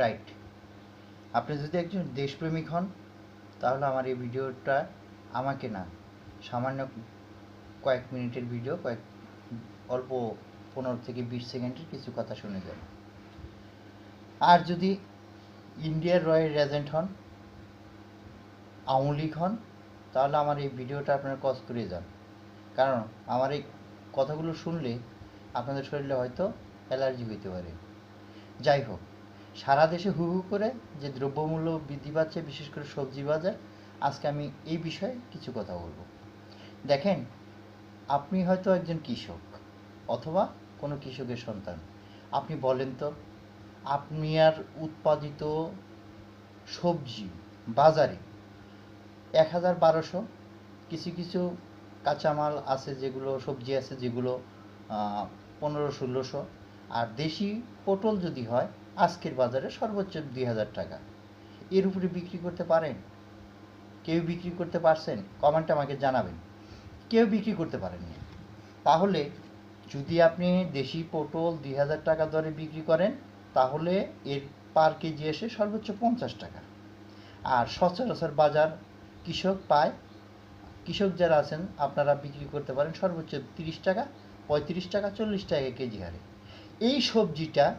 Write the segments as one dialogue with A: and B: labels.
A: Right আপনি যদি একজন দেশপ্রেমিক হন, তাহলে আমার এই ভিডিওটা আমাকে না, সামান্য কয়েক মিনিটের ভিডিও, কয়েক অল্প পনেরো থেকে বিশ সেকেন্ডের কিছু কথা শুনে যান। আর যদি ইন্ডিয়ার রয়ের এজেন্ট হন, আওয়ামী লীগ হন, তাহলে আমার এই ভিডিওটা আপনার কজ করে যান। কারণ আমার এই কথাগুলো শুনলে আপনাদের শরীরে হয়তো অ্যালার্জি হইতে পারে। যাই হোক সারা দেশে হু হু করে যে দ্রব্যমূল্য বৃদ্ধি পাচ্ছে, বিশেষ করে সবজি বাজার, আজকে আমি এই বিষয়ে কিছু কথা বলব। দেখেন, আপনি হয়তো একজন কৃষক অথবা কোনো কৃষকের সন্তান। আপনি বলেন তো, আপনি আর উৎপাদিত সবজি বাজারে এক হাজার বারোশো কিছু কিছু কাঁচামাল আছে যেগুলো, সবজি আছে যেগুলো পনেরো ষোলোশো। আর দেশি পটল যদি হয় আজকের বাজারে সর্বোচ্চ দুই হাজার টাকা। এর উপরে বিক্রি করতে পারেন? কেউ বিক্রি করতে পারছেন? কমেন্টে আমাকে জানাবেন। কেউ বিক্রি করতে পারেননি। তাহলে যদি আপনি দেশি পটল দুই হাজার টাকা দরে বিক্রি করেন, তাহলে এর পার কেজি এসে সর্বোচ্চ পঞ্চাশ টাকা। আর সচরাচর বাজার কৃষক পায়। কৃষক যারা আছেন, আপনারা বিক্রি করতে পারেন সর্বোচ্চ তিরিশ টাকা, পঁয়ত্রিশ টাকা, চল্লিশ টাকা কেজি হারে। এই সবজিটা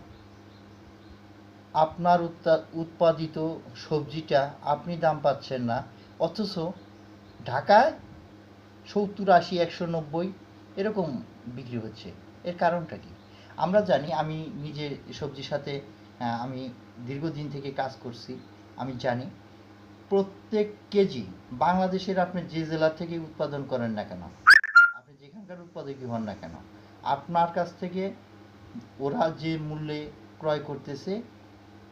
A: আপনার উৎপা- উৎপাদিত সবজিটা আপনি দাম পাচ্ছেন না। অথচ ঢাকায় সত্তর আশি, একশো নব্বই এরকম বিক্রি হচ্ছে। এর কারণটা কি? আমরা জানি, আমি নিজে সবজির সাথে আমি দীর্ঘদিন থেকে কাজ করছি, আমি জানি। প্রত্যেক কেজি বাংলাদেশের আপনি যে জেলা থেকে উৎপাদন করেন না কেন, আপনি যেখানকার উৎপাদকই হন না কেন, আপনার কাছ থেকে ওরা যে মূল্যে ক্রয় করতেছে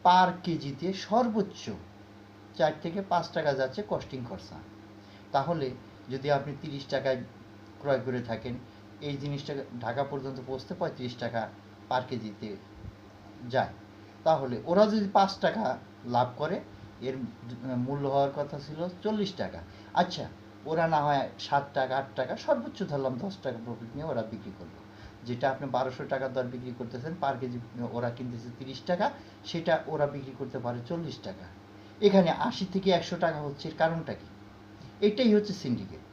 A: পার কেজিতে সর্বোচ্চ চার থেকে পাঁচ টাকা যাচ্ছে কস্টিং খরচা। তাহলে যদি আপনি তিরিশ টাকায় ক্রয় করে থাকেন, এই জিনিসটা ঢাকা পর্যন্ত পৌঁছতে পঁয়ত্রিশ টাকা পার কেজিতে যায়। তাহলে ওরা যদি পাঁচ টাকা লাভ করে, এর মূল্য হওয়ার কথা ছিল চল্লিশ টাকা। আচ্ছা ওরা না হয় সাত টাকা, আট টাকা, সর্বোচ্চ ধরলাম দশ টাকা প্রফিট নিয়ে ওরা বিক্রি করল। যেটা আপনি বারোশো টাকা দর বিক্রি করতেছেন পার কেজি, ওরা কিনতেছে তিরিশ টাকা, সেটা ওরা বিক্রি করতে পারে চল্লিশ টাকা। এখানে আশি থেকে একশো টাকা হচ্ছে কারণটা কি? এটাই হচ্ছে সিন্ডিকেট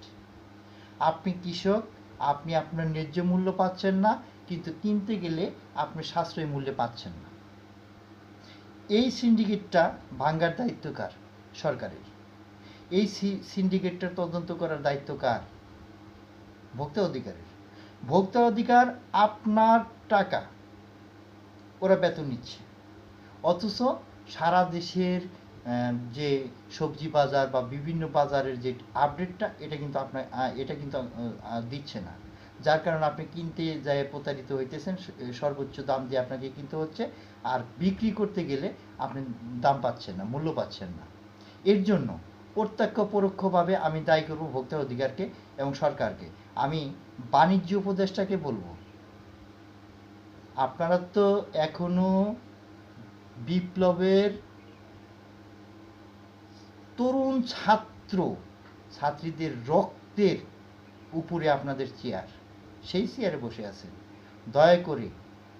A: আপনি কৃষক, আপনি আপনার ন্যায্য মূল্য পাচ্ছেন না, কিন্তু কিনতে গেলে আপনি সাশ্রয়ী মূল্যে পাচ্ছেন না। এই সিন্ডিকেটটা ভাঙ্গার দায়িত্ব কার? সরকারের। এই সিন্ডিকেটটা তদন্ত করার দায়িত্ব কার? ভোক্তা অধিকারের। ভোক্তা অধিকার আপনার টাকা। ওরা বেতন নিচ্ছে। অথচ সারা দেশের যে সবজি বাজার বা বিভিন্ন বাজারের যে আপডেটটা এটা কিন্তু আপনার এটা কিন্তু দিচ্ছে না। যার কারণে আপনি কিনতে যায় প্রতারিত হইতেছেন সর্বোচ্চ দাম দিয়ে আপনাকে কিনতে হচ্ছে। আর বিক্রি করতে গেলে আপনি দাম পাচ্ছেন না, মূল্য পাচ্ছেন না। এর জন্য প্রত্যক্ষ পরোক্ষভাবে আমি দায়ী করব ভোক্তা অধিকারকে এবং সরকারকে। আমি বাণিজ্য উপদেষ্টাকে বলব। আপনারা তো এখনও বিপ্লবের তরুণ ছাত্র, ছাত্রীদের রক্তের উপরে আপনাদের চেয়ার, সেই চেয়ারে বসে আছেন। দয়া করে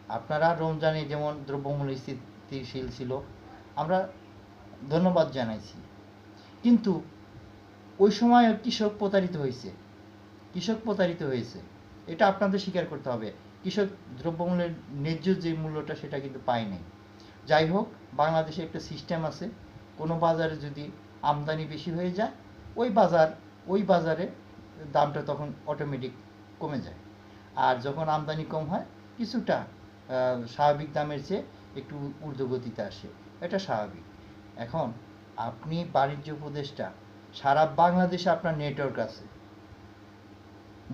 A: আপনারা রমজানে যেমন দ্রব্যমূল্য স্থিতিশীল ছিল, আমরা ধন্যবাদ জানাইছি। কিন্তু ওই সময় কৃষক প্রতারিত হয়েছে কৃষক প্রতারিত হয়েছে। এটা আপনাদের স্বীকার করতে হবে। কৃষক দ্রব্যমূল্যের ন্যায্য যে মূল্যটা সেটা কিন্তু পায় নাই। যাই হোক, বাংলাদেশে একটা সিস্টেম আছে। কোনো বাজারে যদি আমদানি বেশি হয়ে যায়, ওই বাজার, ওই বাজারে দামটা তখন অটোমেটিক কমে যায়। আর যখন আমদানি কম হয়, কিছুটা স্বাভাবিক দামের চেয়ে একটু ঊর্ধ্বগতিতে আসে। এটা স্বাভাবিক। এখন আপনি বাণিজ্য উপদেষ্টা, সারা বাংলাদেশে আপনার নেটওয়ার্ক আছে।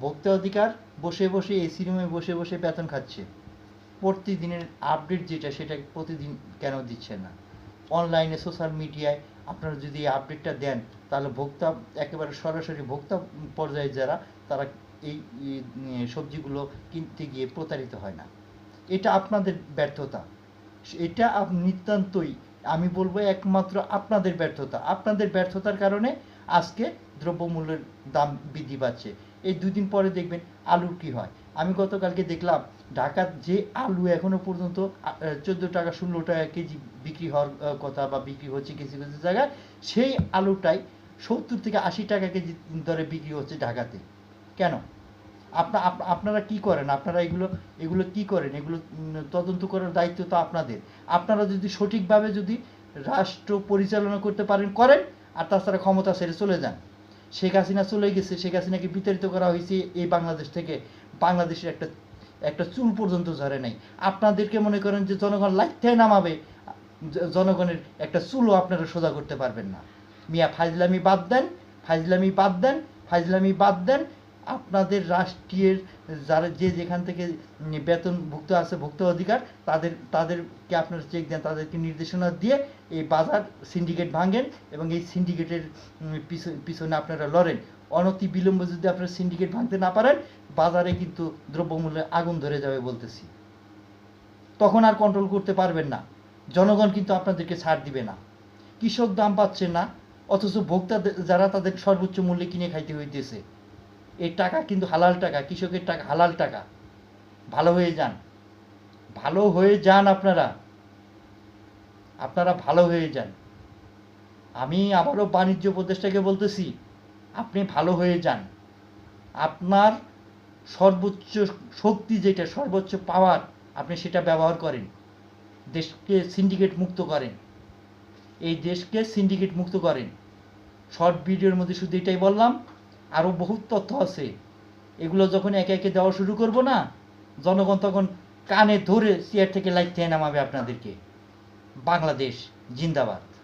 A: ভোক্তা অধিকার বসে বসে এসি রুমে বসে বসে বেতন খাচ্ছে। প্রতিদিনের আপডেট যেটা, সেটা প্রতিদিন কেন দিচ্ছে না? অনলাইনে সোশ্যাল মিডিয়ায় আপনারা যদি এই আপডেটটা দেন, তাহলে ভোক্তা, একেবারে সরাসরি ভোক্তা পর্যায়ে যারা, তারা এই সবজিগুলো কিনতে গিয়ে প্রতারিত হয় না। এটা আপনাদের ব্যর্থতা। এটা নিতান্তই, আমি বলব একমাত্র আপনাদের ব্যর্থতা। আপনাদের ব্যর্থতার কারণে আজকে দ্রব্যমূল্যের দাম বৃদ্ধি পাচ্ছে। এই দুদিন পরে দেখবেন আলুর কি হয়। আমি গতকালকে দেখলাম, ঢাকার যে আলু এখনও পর্যন্ত চোদ্দ টাকা, ষোলো টাকা কেজি বিক্রি হওয়ার কথা বা বিক্রি হচ্ছে কিছু কিছু জায়গায়, সেই আলুটাই সত্তর থেকে আশি টাকা কেজি দরে বিক্রি হচ্ছে ঢাকাতে। কেন? আপনা, আপ- আপনারা কি করেন? আপনারা এগুলো এগুলো কি করেন? এগুলো তদন্ত করার দায়িত্ব তো আপনাদের। আপনারা যদি সঠিকভাবে যদি রাষ্ট্র পরিচালনা করতে পারেন, করেন, আর তাছাড়া ক্ষমতা ছেড়ে চলে যান। শেখ হাসিনা চলে গেছে, শেখ হাসিনাকে বিতাড়িত করা হয়েছে, এই বাংলাদেশ থেকে বাংলাদেশের একটা একটা চুল পর্যন্ত ঝরে নাই। আপনাদেরকে মনে করেন যে জনগণ লাইথায় নামাবে জনগণের একটা চুলও আপনারা সোজা করতে পারবেন না। মিয়া ফাজলামি বাদ দেন, ফাজলামি বাদ দেন, ফাজলামি বাদ দেন আপনাদের রাষ্ট্রীয় যারা যে যেখান থেকে উম, বেতনভুক্ত আছে ভুক্ত অধিকার তাদের তাদেরকে আপনারা চেক দেন তাদেরকে নির্দেশনা দিয়ে এই বাজার সিন্ডিকেট ভাঙেন এবং এই সিন্ডিকেটের পিছনে আপনারা লড়েন। অনতি বিলম্বে যদি আপনারা সিন্ডিকেট ভাঙতে না পারেন বাজারে কিন্তু দ্রব্যমূল্যে আগুন ধরে যাবে বলতেছি। তখন আর কন্ট্রোল করতে পারবেন না। জনগণ কিন্তু আপনাদেরকে ছাড় দিবে না। কৃষক দাম পাচ্ছে না অথচ ভোক্তা যারা তাদের সর্বোচ্চ মূল্যে কিনে খাইতে হইতেছে। এই টাকা কিন্তু হালাল টাকা, কৃষকের টাকা হালাল টাকা। ভালো হয়ে যান। ভালো হয়ে যান আপনারা। আপনারা ভালো হয়ে যান। আমি আবারও বাণিজ্য উপদেষ্টাকে বলতেছি, আপনি ভালো হয়ে যান। আপনার সর্বোচ্চ শক্তি যেটা, সর্বোচ্চ পাওয়ার আপনি সেটা ব্যবহার করেন। দেশকে সিন্ডিকেট মুক্ত করেন। এই দেশকে সিন্ডিকেট মুক্ত করেন। শর্ট ভিডিওর মধ্যে শুধু এটাই বললাম। আরও বহুত তথ্য আছে। এগুলো যখন একে একে দেওয়া শুরু করব না, জনগণ তখন কানে ধরে চেয়ার থেকে লাইট নামাবে আপনাদেরকে। বাংলাদেশ, জিন্দাবাদ।